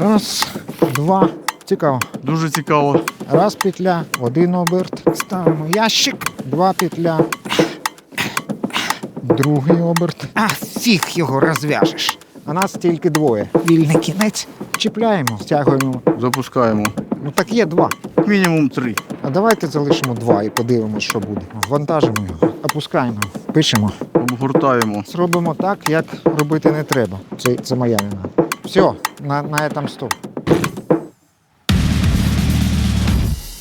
Раз, два. Цікаво. Дуже цікаво. Раз петля, один оберт. Ставимо ящик, два петля. Другий оберт. А фіг його розв'яжеш. А нас тільки двоє. Вільний кінець. Чіпляємо, стягуємо. Запускаємо. Ну так є два. Мінімум три. А давайте залишимо два і подивимось, що буде. Вантажимо його, опускаємо, пишемо. Обгортаємо. Зробимо так, як робити не треба. Це, це моя вина. Все, на, на этом стоп.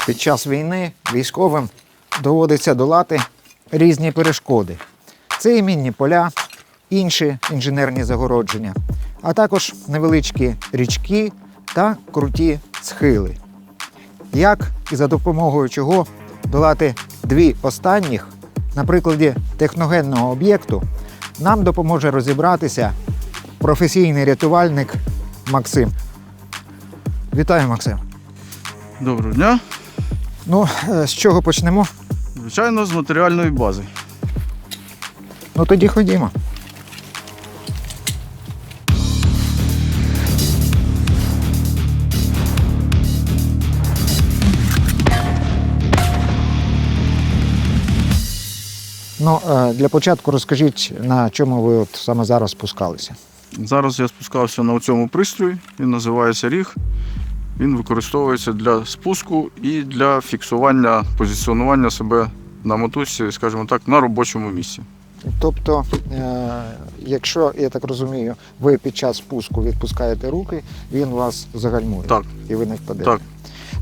Під час війни військовим доводиться долати різні перешкоди. Це і мінні поля, інші інженерні загородження, а також невеличкі річки та круті схили. Як і за допомогою чого долати дві останніх на прикладі техногенного об'єкту, нам допоможе розібратися професійний рятувальник Максим. Вітаю, Максим. Доброго дня. Ну, е, з чого почнемо? Звичайно, з матеріальної бази. Ну тоді ходімо. Ну, е, для початку розкажіть, на чому ви от саме зараз спускалися. Зараз я спускався на цьому пристрої. Він називається ріг. Він використовується для спуску і для фіксування позиціонування себе на мотузці, скажімо так, на робочому місці. Тобто, е, якщо я так розумію, ви під час спуску відпускаєте руки, він вас загальмує Так. і ви не впадете. Так.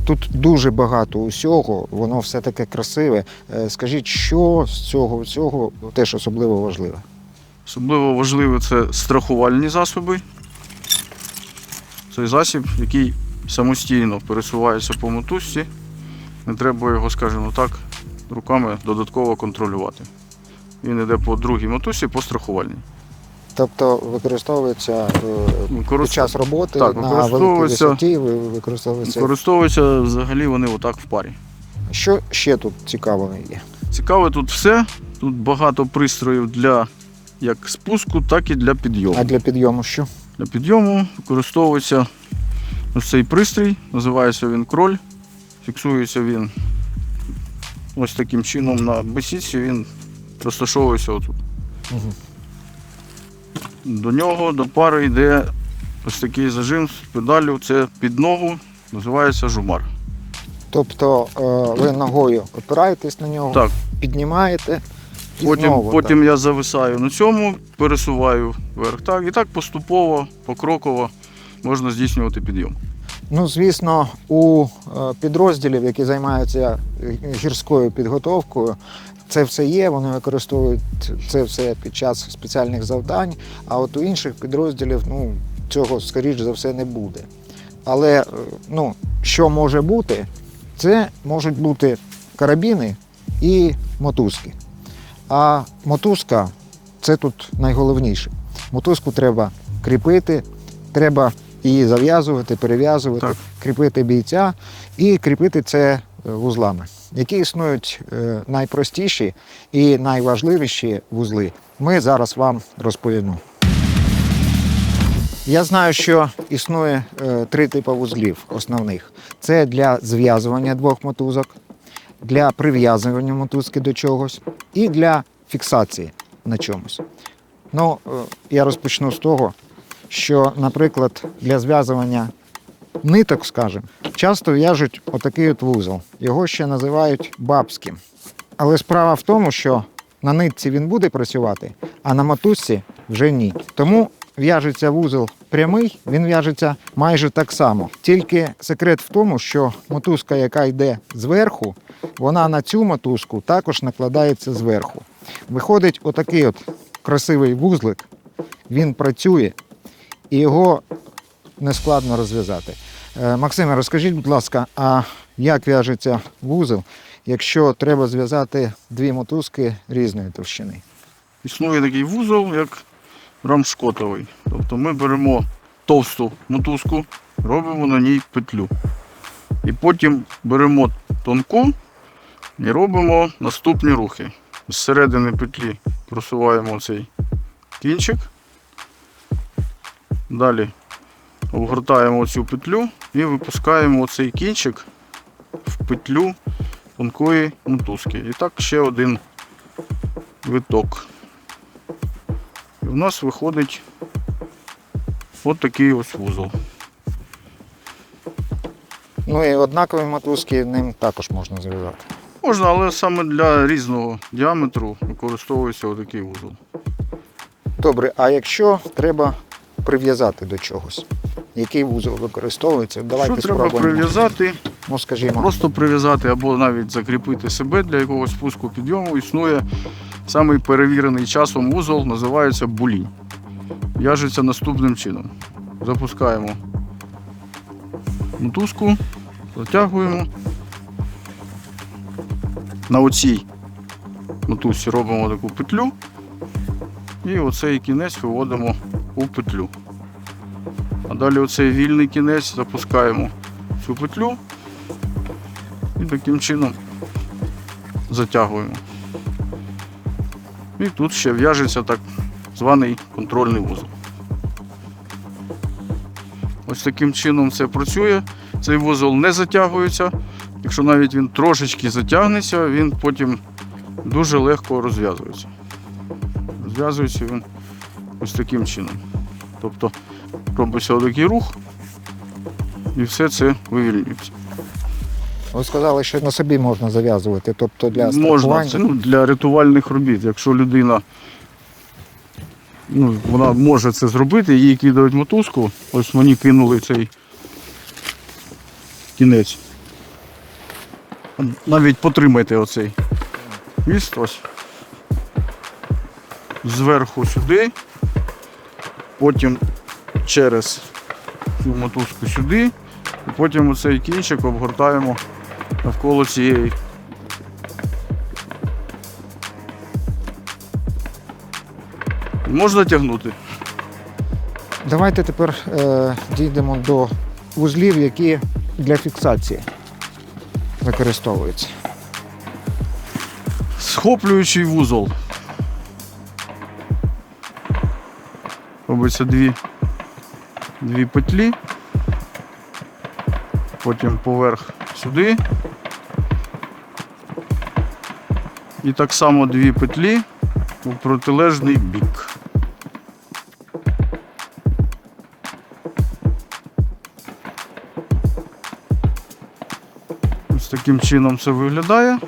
Тут дуже багато усього, воно все таке красиве. Е, Скажіть, що з цього всього теж особливо важливе? Особливо важливо це страхувальні засоби. Цей засіб, який самостійно пересувається по мотузці. Не треба його, скажімо так, руками додатково контролювати. Він йде по другій мотузці по страхувальній. Тобто використовується е, під час роботи Так, на великій висоті, використовується. Використовується взагалі вони отак в парі. Що ще тут цікавого є? Цікаве тут все. Тут багато пристроїв для як спуску, так і для підйому. А для підйому що? Для підйому використовується ось цей пристрій, називається він кроль. Фіксується він ось таким чином на бесідці, він розташовується отут. Угу. До нього до пари йде ось такий зажим з педалю, це під ногу, називається жумар. Тобто е, ви ногою опираєтесь на нього, Так. піднімаєте Потім, знову. потім я зависаю на цьому, пересуваю вверх. Так, і так поступово, покроково можна здійснювати підйом. Ну, звісно, у е, підрозділів, які займаються гірською підготовкою, це все є, вони використовують це все під час спеціальних завдань. А от у інших підрозділів ну, цього, скоріш за все, не буде. Але е, ну, що може бути, це можуть бути карабіни і мотузки. А мотузка це тут найголовніше. Мотузку треба кріпити, треба її зав'язувати, перев'язувати, Так. кріпити бійця і кріпити це е, вузлами, які існують е, найпростіші і найважливіші вузли. Ми зараз вам розповімо. Я знаю, що існує е, три типи вузлів основних: це для зв'язування двох мотузок, для прив'язування мотузки до чогось і для фіксації на чомусь. Ну, е, я розпочну з того, що, наприклад, для зв'язування ниток, скажімо, часто в'яжуть отакий от вузол. Його ще називають бабським. Але справа в тому, що на нитці він буде працювати, а на мотузці вже ні. Тому в'яжеться вузол прямий, він в'яжеться майже так само. Тільки секрет в тому, що мотузка, яка йде зверху, вона на цю мотузку також накладається зверху. Виходить отакий от красивий вузлик, він працює і його нескладно розв'язати. Е, Максиме, розкажіть, будь ласка, а як в'яжеться вузол, якщо треба зв'язати дві мотузки різної товщини? Існує такий вузол, як рамшкотовий. Тобто ми беремо товсту мотузку, робимо на ній петлю. І потім беремо тонку і робимо наступні рухи. З середини петлі просуваємо цей кінчик. Далі обгортаємо цю петлю і випускаємо цей кінчик в петлю тонкої мотузки. І так ще один виток. В нас виходить от такий ось вузол. Ну і однакові мотузки ним також можна зав'язати. Можна, але саме для різного діаметру використовується отакий вузол. Добре, а якщо треба прив'язати до чогось, який вузол використовується? Давайте Що треба прив'язати? Ну, скажімо, Просто прив'язати або навіть закріпити себе для якогось спуску підйому існує самий перевірений часом вузол, називається булінь. В'яжеться наступним чином. Запускаємо мотузку, затягуємо. На оцій мотузці робимо таку петлю і оцей кінець виводимо у петлю. А далі оцей вільний кінець запускаємо цю петлю і таким чином затягуємо. І тут ще в'яжеться так званий контрольний вузол. Ось таким чином це працює. Цей вузол не затягується. Якщо навіть він трошечки затягнеться, він потім дуже легко розв'язується. Розв'язується він ось таким чином. Тобто робиться отакий рух і все це вивільнюється. Ви сказали, що на собі можна зав'язувати, тобто для Можна це ну, для рятувальних робіт. Якщо людина ну, вона може це зробити, їй кидають мотузку, ось мені кинули цей кінець. Навіть потримайте оцей хвіст ось. Зверху сюди, потім через цю мотузку сюди, і потім оцей кінчик обгортаємо навколо цієї Можна тягнути. Давайте тепер е, дійдемо до вузлів, які для фіксації використовуються. Схоплюючий вузол. Робиться дві, дві петлі. Потім поверх сюди. І так само дві петлі у протилежний бік. Ось таким чином це виглядає.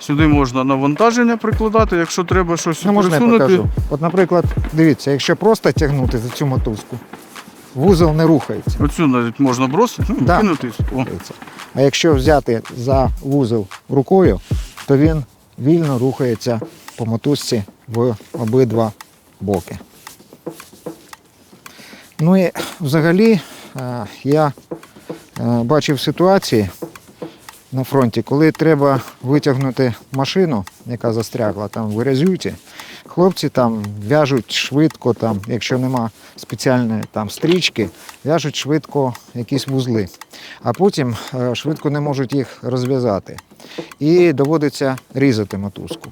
Сюди можна навантаження прикладати, якщо треба щось Ну, можна я присунути. покажу. От, наприклад, дивіться, якщо просто тягнути за цю мотузку, вузол не рухається. Оцю навіть можна бросити, ну, Да. кинути. О. А якщо взяти за вузол рукою, то він вільно рухається по мотузці в обидва боки. Ну і взагалі е, я е, бачив ситуації на фронті, коли треба витягнути машину, яка застрягла там в грязюці. Хлопці там в'яжуть швидко, там, якщо нема спеціальної там стрічки, в'яжуть швидко якісь вузли, а потім е, швидко не можуть їх розв'язати. І доводиться різати мотузку.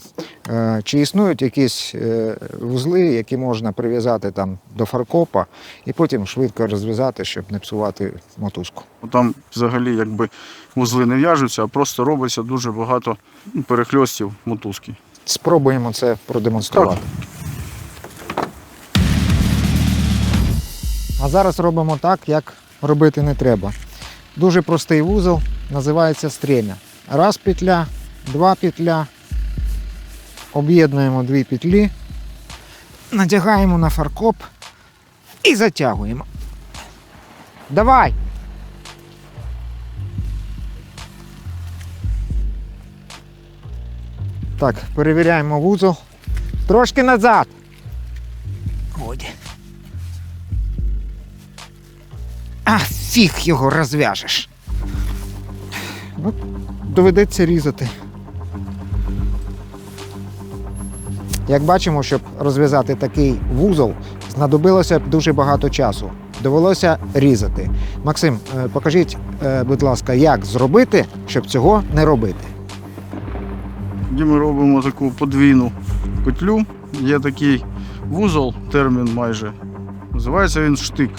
Е, Чи існують якісь е, вузли, які можна прив'язати там до фаркопа і потім швидко розв'язати, щоб не псувати мотузку? Там взагалі якби вузли не в'яжуться, а просто робиться дуже багато ну, перехльостів мотузки. Спробуємо це продемонструвати. А зараз робимо так, як робити не треба. Дуже простий вузол, називається стремя. Раз петля, два петля. Об'єднуємо дві петлі, надягаємо на фаркоп і затягуємо. Давай! Так, перевіряємо вузол. Трошки назад. Годі. А фіг його розв'яжеш. Ну, доведеться різати. Як бачимо, щоб розв'язати такий вузол, знадобилося б дуже багато часу. Довелося різати. Максим, е, покажіть, е, будь ласка, як зробити, щоб цього не робити. Тоді ми робимо таку подвійну петлю. Є такий вузол, термін майже. Називається він штик.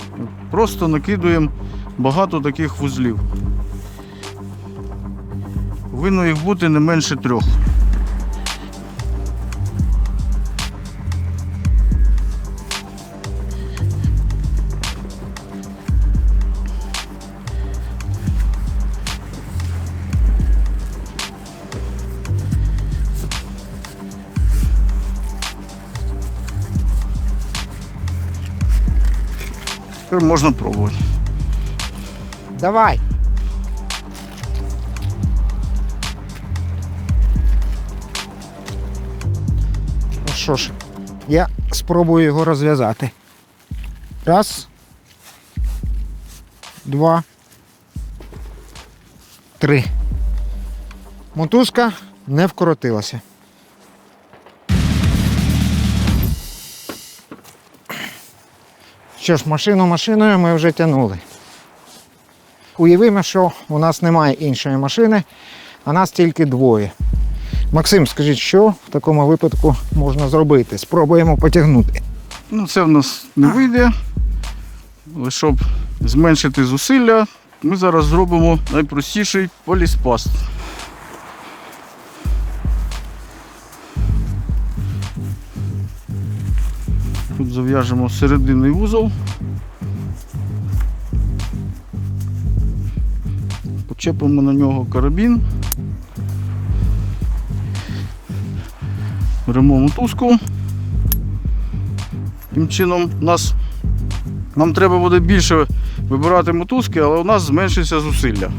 просто накидуємо багато таких вузлів. Повинно їх бути не менше трьох. Тепер можна пробувати. Давай. Ну що ж, я спробую його розв'язати. Раз. Два. Три. Мотузка не вкоротилася. Що ж, машину машиною ми вже тягнули. Уявимо, що у нас немає іншої машини, а нас тільки двоє. Максим, скажіть, що в такому випадку можна зробити? Спробуємо потягнути. Ну, це в нас не вийде. Але щоб зменшити зусилля, ми зараз зробимо найпростіший поліспаст. Зав'яжемо серединний вузол. Почепимо на нього карабін. Беремо мотузку. Тим чином нас, нам треба буде більше вибирати мотузки, але у нас зменшиться зусилля.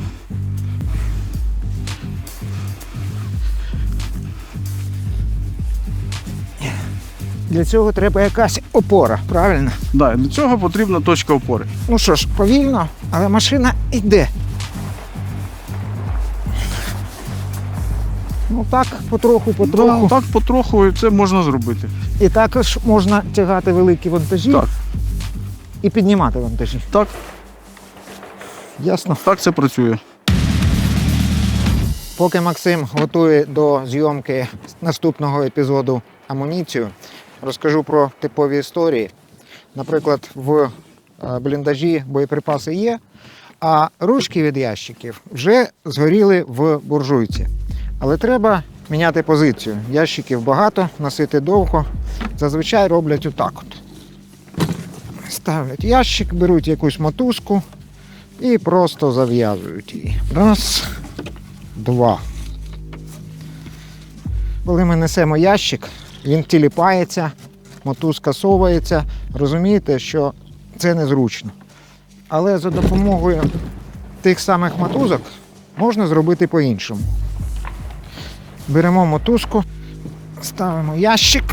Для цього треба якась опора, правильно? Да, для цього потрібна точка опори. Ну що ж, повільно, але машина йде. Ну так, потроху, потроху. Да, так потроху і це можна зробити. І також можна тягати великі вантажі Так. і піднімати вантажі. Так, Ясно? так це працює. Поки Максим готує до зйомки наступного епізоду амуніцію, розкажу про типові історії. Наприклад, в е, бліндажі боєприпаси є, а ручки від ящиків вже згоріли в буржуйці. Але треба міняти позицію. Ящиків багато, носити довго. Зазвичай роблять отак от. Ставлять ящик, беруть якусь мотузку і просто зав'язують її. Раз, два. Коли ми несемо ящик, він тіліпається, мотузка совається. Розумієте, що це незручно. Але за допомогою тих самих мотузок можна зробити по-іншому. Беремо мотузку, ставимо ящик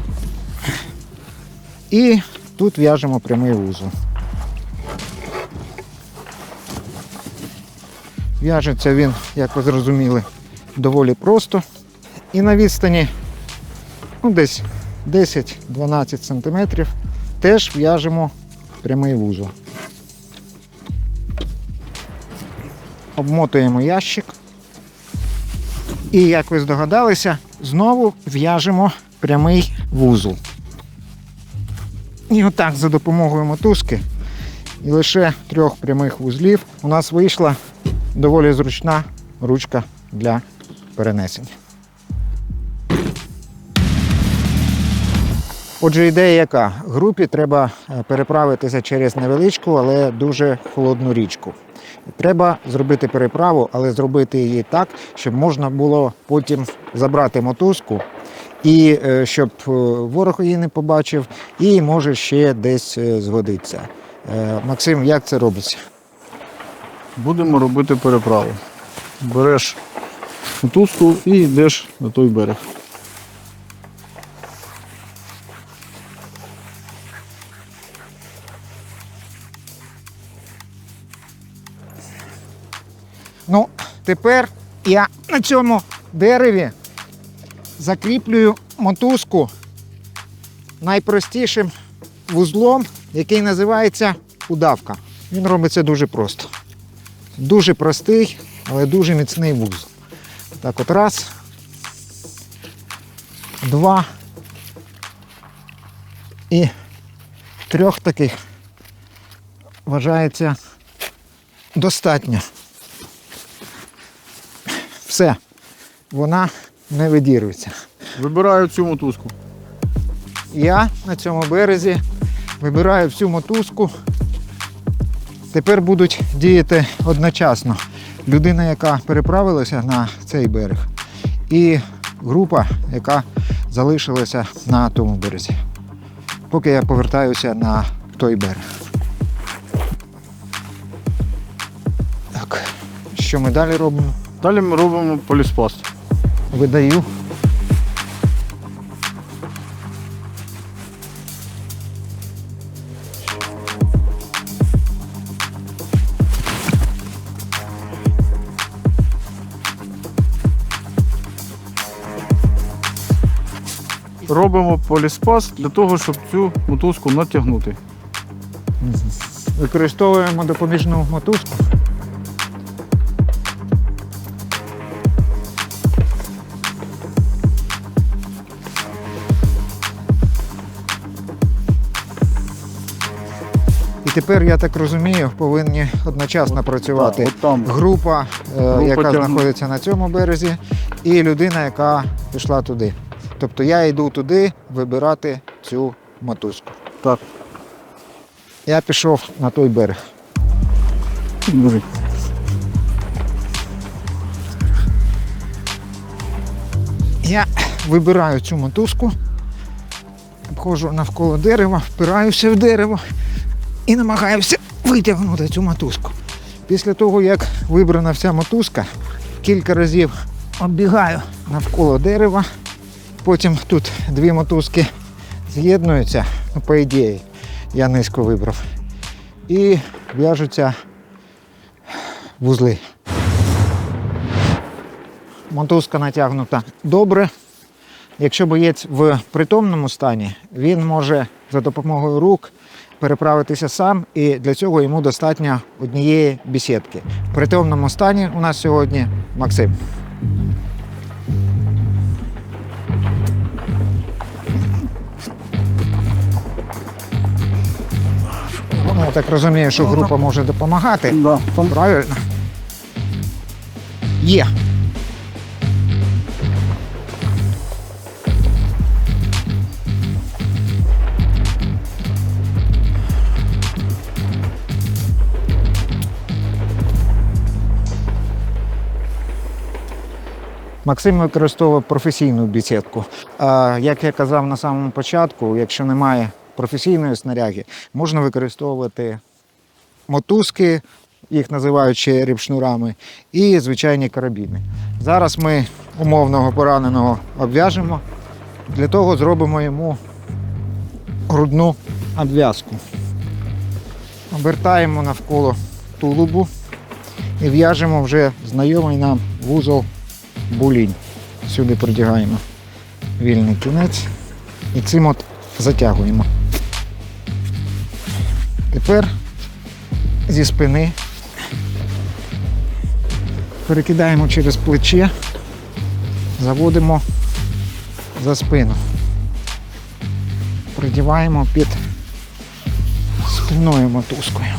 і тут в'яжемо прямий вузол. В'яжеться він, як ви зрозуміли, доволі просто. І на відстані ну, десь 10-12 см теж в'яжемо прямий вузол. Обмотуємо ящик. І, як ви здогадалися, знову в'яжемо прямий вузол. І отак за допомогою мотузки і лише трьох прямих вузлів у нас вийшла доволі зручна ручка для перенесення. Отже, ідея яка? Групі треба е, переправитися через невеличку, але дуже холодну річку. Треба зробити переправу, але зробити її так, щоб можна було потім забрати мотузку, і е, щоб е, ворог її не побачив, і може ще десь згодиться. Максим, як це робиться? Будемо робити переправу. Береш мотузку і йдеш на той берег. Тепер я на цьому дереві закріплюю мотузку найпростішим вузлом, який називається удавка. Він робиться дуже просто. Дуже простий, але дуже міцний вузол. Так от раз, два і трьох таких вважається достатньо. Все, вона не видірується. Вибираю цю мотузку. Я на цьому березі вибираю всю мотузку. Тепер будуть діяти одночасно людина, яка переправилася на цей берег, і група, яка залишилася на тому березі. Поки я повертаюся на той берег. Так, що ми далі робимо? Далі ми робимо поліспаст. Видаю. Робимо поліспаст для того, щоб цю мотузку натягнути. Використовуємо допоміжну мотузку. Тепер, я так розумію, повинні одночасно працювати от там. група, е, яка тягне. знаходиться на цьому березі, і людина, яка пішла туди. Тобто я йду туди вибирати цю мотузку. Так. Я пішов на той берег. Дуже. Я вибираю цю мотузку, обходжу навколо дерева, впираюся в дерево і намагаюся витягнути цю мотузку. Після того, як вибрана вся мотузка, кілька разів оббігаю навколо дерева. Потім тут дві мотузки з'єднуються, ну, по ідеї, я низько вибрав. І в'яжуться вузли. Мотузка натягнута добре. Якщо боєць в притомному стані, він може за допомогою рук переправитися сам, і для цього йому достатньо однієї бісідки. В притомному стані у нас сьогодні Максим. Ну, я так розумію, що група може допомагати. Да. Правильно. Є. Максим використовує професійну бісідку. А, як я казав на самому початку, якщо немає професійної снаряги, можна використовувати мотузки, їх називають ще рібшнурами, і звичайні карабіни. Зараз ми умовного пораненого обв'яжемо. Для того зробимо йому грудну обв'язку. Обертаємо навколо тулубу і в'яжемо вже знайомий нам вузол булінь. Сюди продягаємо вільний кінець і цим от затягуємо. Тепер зі спини. Перекидаємо через плече, заводимо за спину. Придіваємо під спинною мотузкою.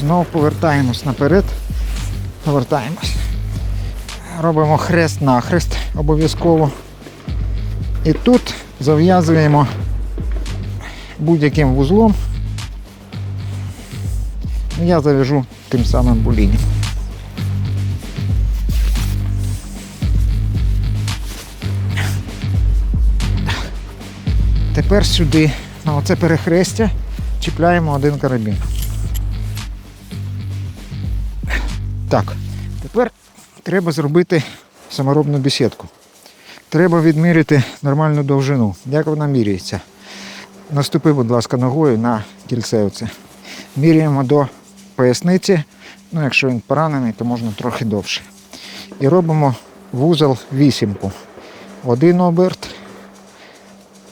Знову повертаємось наперед, повертаємось. Робимо хрест-нахрест обов'язково. І тут зав'язуємо будь-яким вузлом. Я завяжу тим самим булінням. Тепер сюди, на оце перехрестя, чіпляємо один карабін. Так, тепер треба зробити саморобну бесідку. Треба відміряти нормальну довжину. Як вона міряється? Наступи, будь ласка, ногою на кільце оце. Міряємо до поясниці. Ну, якщо він поранений, то можна трохи довше. І робимо вузол вісімку. Один оберт,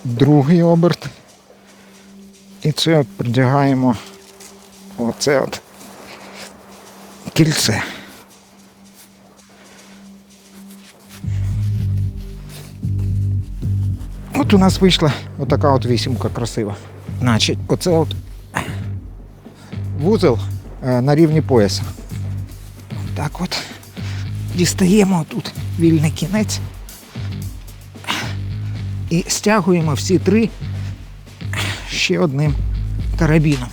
другий оберт. І це придягаємо оце от кільце. От у нас вийшла отака от вісімка красива. Значить, оце от вузол е, на рівні пояса. Так от дістаємо тут вільний кінець і стягуємо всі три ще одним карабіном.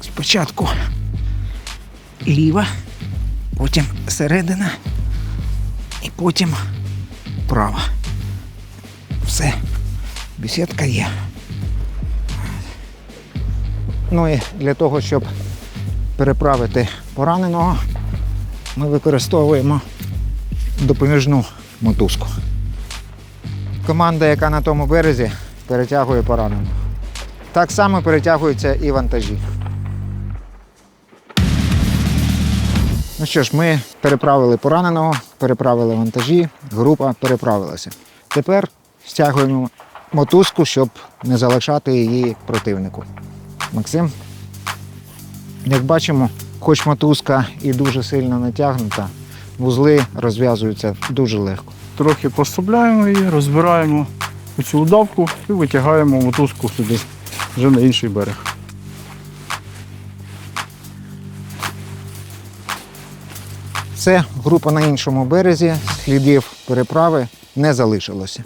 Спочатку ліва, потім середина і потім права. Все, бесідка є. Ну і для того, щоб переправити пораненого, ми використовуємо допоміжну мотузку. Команда, яка на тому березі, перетягує пораненого. Так само перетягуються і вантажі. Ну що ж, ми переправили пораненого, переправили вантажі, група переправилася. Тепер стягуємо мотузку, щоб не залишати її противнику. Максим, як бачимо, хоч мотузка і дуже сильно натягнута, вузли розв'язуються дуже легко. Трохи поставляємо її, розбираємо цю удавку і витягаємо мотузку сюди, вже на інший берег. Все, група на іншому березі, слідів переправи не залишилося.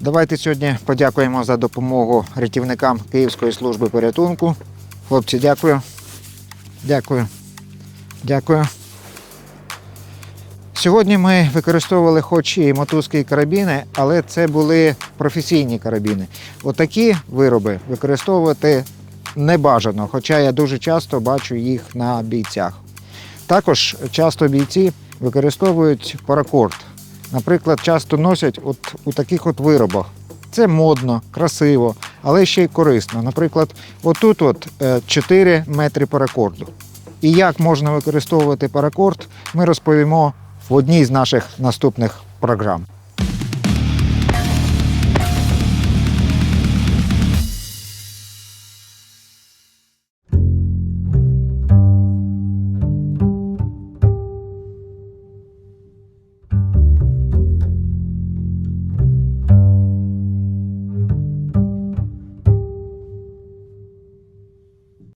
Давайте сьогодні подякуємо за допомогу рятівникам Київської служби порятунку. Хлопці, дякую. Дякую. Дякую. Сьогодні ми використовували хоч і мотузки і карабіни, але це були професійні карабіни. Отакі вироби використовувати не бажано, хоча я дуже часто бачу їх на бійцях. Також часто бійці використовують паракорд. Наприклад, часто носять от у таких от виробах. Це модно, красиво, але ще й корисно. Наприклад, отут от е, 4 метри паракорду. І як можна використовувати паракорд, ми розповімо в одній з наших наступних програм.